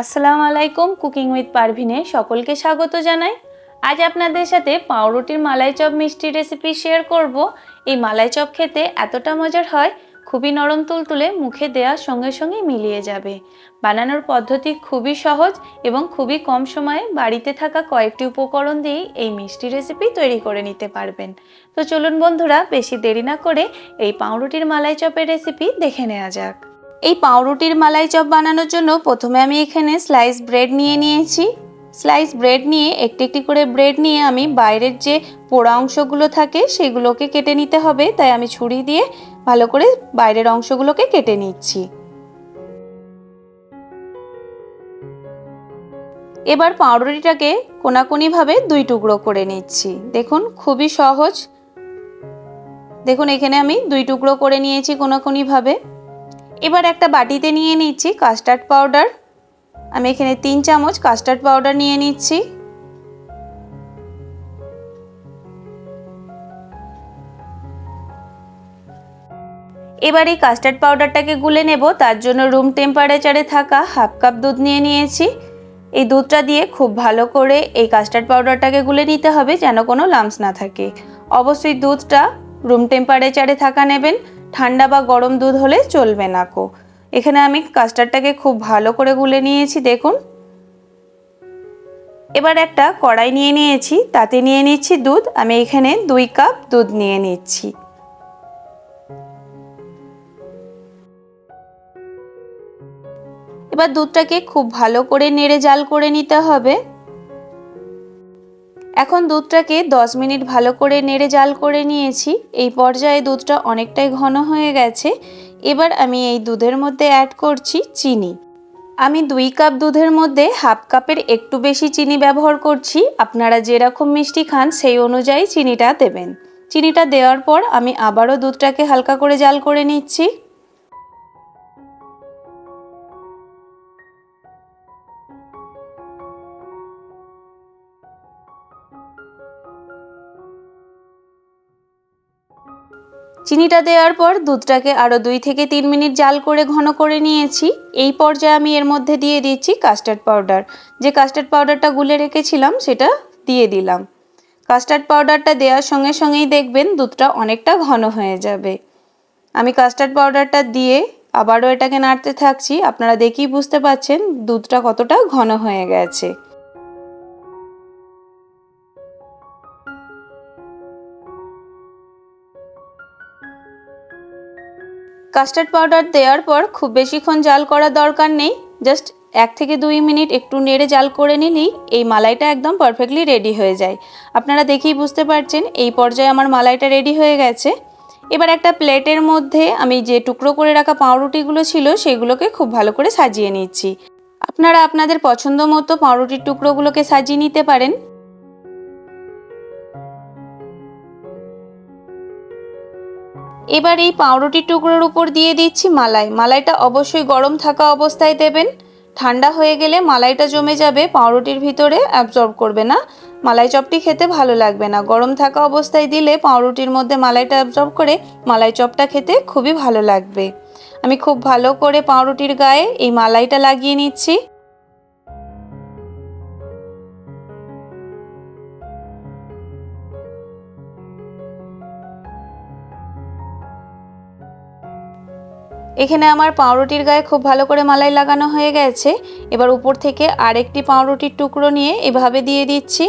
আসসালামু আলাইকুম cooking with পারভিনে সকলকে স্বাগত জানাই। আজ আপনাদের সাথে পাউরুটির মালাই চপ মিষ্টি রেসিপি শেয়ার করব। এই মালাই চপ খেতে এতটা মজার হয়, খুবই নরম তুলতুলে মুখে দেওয়ার সঙ্গে সঙ্গে মিলিয়ে যাবে। বানানোর পদ্ধতি খুবই সহজ এবং খুবই কম সময়ে বাড়িতে থাকা কয়েকটি উপকরণ দিয়েই এই মিষ্টি রেসিপি তৈরি করে নিতে পারবেন। তো চলুন বন্ধুরা, বেশি দেরি না করে এই পাউরুটির মালাই চপের রেসিপি দেখে নেওয়া যাক। এই পাউরুটির মালাই চপ বানানোর জন্য প্রথমে আমি এখানে স্লাইস ব্রেড নিয়ে নিয়েছি। স্লাইস ব্রেড নিয়ে একটি একটি করে ব্রেড নিয়ে আমি বাইরের যে পোড়া অংশগুলো থাকে সেগুলোকে কেটে নিতে হবে। তাই আমি ছুরি দিয়ে ভালো করে বাইরের অংশগুলোকে কেটে নিচ্ছি। এবার পাউরুটিটাকে কোনাকুনিভাবে দুই টুকরো করে নিচ্ছি। দেখুন, খুবই সহজ। দেখুন, এখানে আমি দুই টুকরো করে নিয়েছি কোনাকুনিভাবে। এবার একটা বাটিতে নিয়ে নিচ্ছি কাস্টার্ড পাউডার আমি এখানে তিন চামচ কাস্টার্ড পাউডার নিয়ে নিচ্ছি। এবার এই কাস্টার্ড পাউডারটাকে গুলে নেব, তার জন্য রুম টেম্পারেচারে থাকা হাফ কাপ দুধ নিয়ে নিয়েছি। এই দুধটা দিয়ে খুব ভালো করে এই কাস্টার্ড পাউডারটাকে গুলে নিতে হবে যেন কোনো লামস না থাকে। অবশ্যই দুধটা রুম টেম্পারেচারে থাকা নেবেন। ঠান্ডা বা গরম দুধ হলে চলবে না কো। এখানে আমি কাস্টার্ডটাকে খুব ভালো করে গুলে নিয়েছি, দেখুন। এবার একটা কড়াই নিয়ে নিয়েছি, তাতে নিয়ে নিচ্ছি দুধ। আমি এখানে দুই কাপ দুধ নিয়ে নিচ্ছি। এবার দুধটাকে খুব ভালো করে নেড়ে জাল করে নিতে হবে। এখন দুধটাকে 10 মিনিট ভালো করে নেড়ে জাল করে নিয়েছি। এই পর্যায়ে দুধটা অনেকটাই ঘন হয়ে গেছে। এবার আমি এই দুধের মধ্যে অ্যাড করছি চিনি। আমি দুই কাপ দুধের মধ্যে হাফ কাপের একটু বেশি চিনি ব্যবহার করছি। আপনারা যেরকম মিষ্টি খান সেই অনুযায়ী চিনিটা দেবেন। চিনিটা দেওয়ার পর আমি আবারও দুধটাকে হালকা করে জাল করে নিচ্ছি। চিনিটা দেওয়ার পর দুধটাকে আরও দুই থেকে তিন মিনিট জাল করে ঘন করে নিয়েছি। এই পর্যায়ে আমি এর মধ্যে দিয়ে দিচ্ছি কাস্টার্ড পাউডার যে কাস্টার্ড পাউডারটা গুলে রেখেছিলাম, সেটা দিয়ে দিলাম। কাস্টার্ড পাউডারটা দেওয়ার সঙ্গে সঙ্গেই দেখবেন দুধটা অনেকটা ঘন হয়ে যাবে। আমি কাস্টার্ড পাউডারটা দিয়ে আবারও এটাকে নাড়তে থাকছি। আপনারা দেখেই বুঝতে পাচ্ছেন দুধটা কতটা ঘন হয়ে গেছে। কাস্টার্ড পাউডার দেওয়ার পর খুব বেশিক্ষণ জাল করার দরকার নেই। জাস্ট এক থেকে দুই মিনিট একটু নেড়ে জাল করে নিলেই এই মালাইটা একদম পারফেক্টলি রেডি হয়ে যায়। আপনারা দেখেই বুঝতে পারছেন, এই পর্যায়ে আমার মালাইটা রেডি হয়ে গেছে। এবার একটা প্লেটের মধ্যে আমি যে টুকরো করে রাখা পাউরুটিগুলো ছিল, সেগুলোকে খুব ভালো করে সাজিয়ে নিচ্ছি। আপনারা আপনাদের পছন্দ মতো পাউরুটির টুকরোগুলোকে সাজিয়ে নিতে পারেন। এবার এই পাউরুটির টুকরোর উপর দিয়ে দিচ্ছি মালাই। মালাইটা অবশ্যই গরম থাকা অবস্থায় দেবেন। ঠান্ডা হয়ে গেলে মালাইটা জমে যাবে, পাউরুটির ভিতরে অ্যাবজর্ব করবে না। মালাই চপটি খেতে ভালো লাগবে না। গরম থাকা অবস্থায় দিলে পাউরুটির মধ্যে মালাইটা অ্যাবজর্ব করে মালাই চপটা খেতে খুবই ভালো লাগবে। আমি খুব ভালো করে পাউরুটির গায়ে এই মালাইটা লাগিয়ে নিচ্ছি। এখানে আমার পাউরুটির গায়ে খুব ভালো করে মালাই লাগানো হয়ে গেছে। এবার উপর থেকে আরেকটি পাউরুটির টুকরো নিয়ে এভাবে দিয়ে দিচ্ছি।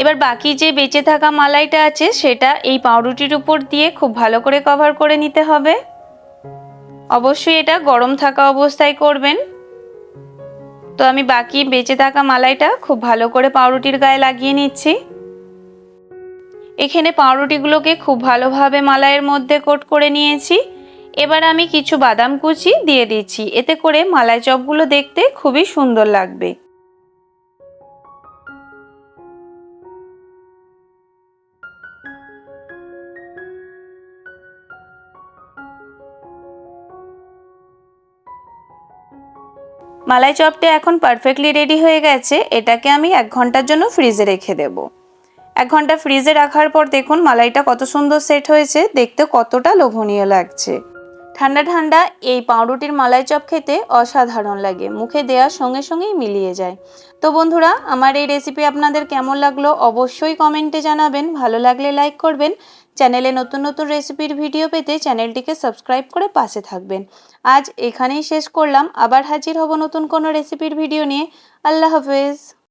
এবার বাকি যে বেঁচে থাকা মালাইটা আছে, সেটা এই পাউরুটির উপর দিয়ে খুব ভালো করে কভার করে নিতে হবে। অবশ্যই এটা গরম থাকা অবস্থায় করবেন। তো আমি বাকি বেঁচে থাকা মালাইটা খুব ভালো করে পাউরুটির গায়ে লাগিয়ে নিচ্ছি। এখানে পাউরুটিগুলোকে খুব ভালোভাবে মালাইয়ের মধ্যে কোট করে নিয়েছি। এবার আমি কিছু বাদাম কুচি দিয়ে দিচ্ছি। এতে করে মালাই চপগুলো দেখতে খুবই সুন্দর লাগবে। মালাই চপটা এখন পারফেক্টলি রেডি হয়ে গেছে। এটাকে আমি এক ঘণ্টার জন্য ফ্রিজে রেখে দেব। এক ঘণ্টা ফ্রিজে রাখার পর দেখুন মালাইটা কত সুন্দর সেট হয়েছে। দেখতে কতটা লোভনীয় লাগছে। ঠান্ডা ঠান্ডা এই পাউরুটির মালাই চপ খেতে অসাধারণ লাগে। মুখে দেওয়ার সঙ্গে সঙ্গেই মিলিয়ে যায়। তো বন্ধুরা, আমার এই রেসিপি আপনাদের কেমন লাগল অবশ্যই কমেন্টে জানাবেন। ভালো লাগলে লাইক করবেন। চ্যানেলে নতুন নতুন রেসিপির ভিডিও পেতে চ্যানেলটিকে সাবস্ক্রাইব করে পাশে থাকবেন। আজ এখানেই শেষ করলাম। আবার হাজির হব নতুন কোনো রেসিপির ভিডিও নিয়ে। আল্লাহ হাফেজ।